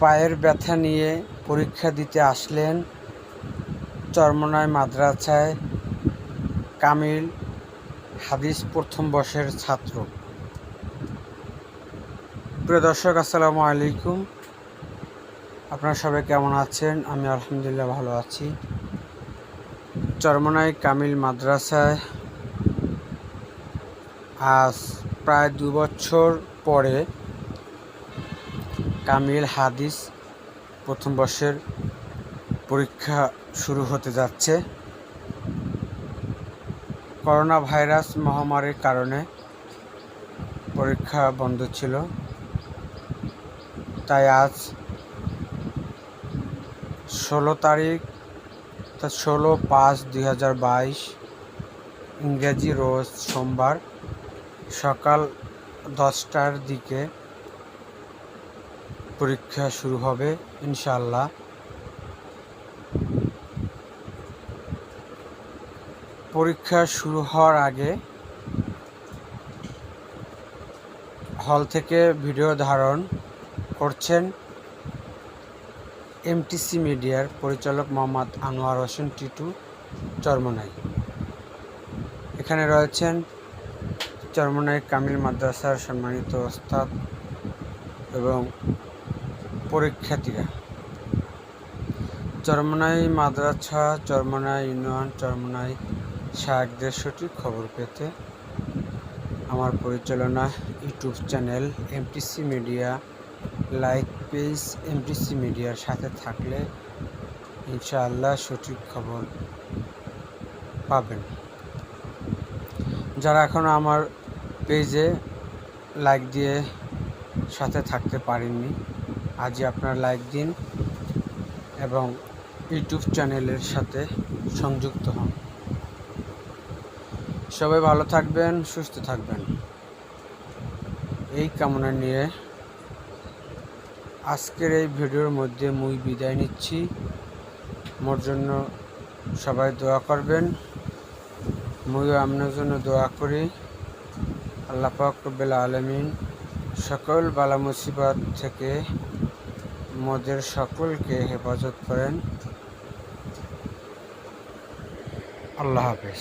পায়ের ব্যথা নিয়ে পরীক্ষা দিতে আসলেন চরমনায় মাদ্রাসায় কামিল হাদিস প্রথম বর্ষের ছাত্র। প্রিয় দর্শক, আসসালামু আলাইকুম। আপনারা সবাই কেমন আছেন? আমি আলহামদুলিল্লাহ ভালো আছি। চরমনাই কামিল মাদ্রাসায় আজ প্রায় দু বছর পরে কামিল হাদিস প্রথম বর্ষের পরীক্ষা শুরু হতে যাচ্ছে। করোনা ভাইরাস মহামারীর কারণে পরীক্ষা বন্ধ ছিল। তাই আজ ষোলো তারিখ, তা ষোলো পাঁচ দুই হাজার বাইশ, ইংরেজি রোজ সোমবার সকাল দশটার দিকে পরীক্ষা শুরু হবে ইনশাল্লাহ পরীক্ষা শুরু হওয়ার আগে হল থেকে ভিডিও ধারণ করছেন এমটিসি মিডিয়ার পরিচালক মোহাম্মদ আনোয়ার হোসেন টিটু চর্মনাই। এখানে রয়েছেন চর্মনাই কামিল মাদ্রাসার সম্মানিত ওস্তাদ এবং পরীক্ষার্থীরা। চরমনাই মাদ্রাসা, চরমনাই ইউনিয়ন, চরমনাই শায়কদের সঠিক খবর পেতে আমার পরিচালনা YouTube channel MTC media, like page MTC মিডিয়ার সাথে থাকলে ইনশাআল্লাহ সঠিক খবর পাবেন। যারা এখনও আমার পেজে লাইক দিয়ে সাথে থাকতে পারেননি আজই আপনার লাইক দিন এবং ইউটিউব চ্যানেলের সাথে সংযুক্ত হন। সবাই ভালো থাকবেন, সুস্থ থাকবেন। এই কামনা নিয়ে আজকের এই ভিডিওর মধ্যে মুই বিদায় নিচ্ছি। মোর জন্য সবাই দোয়া করবেন। মুইও আপনার জন্য দোয়া করি। আল্লাহ পাক রব্বুল আলমিন সকল বালা মুসিবত থেকে মদের সকলকে হেফাজত করেন। আল্লাহ হাফেজ।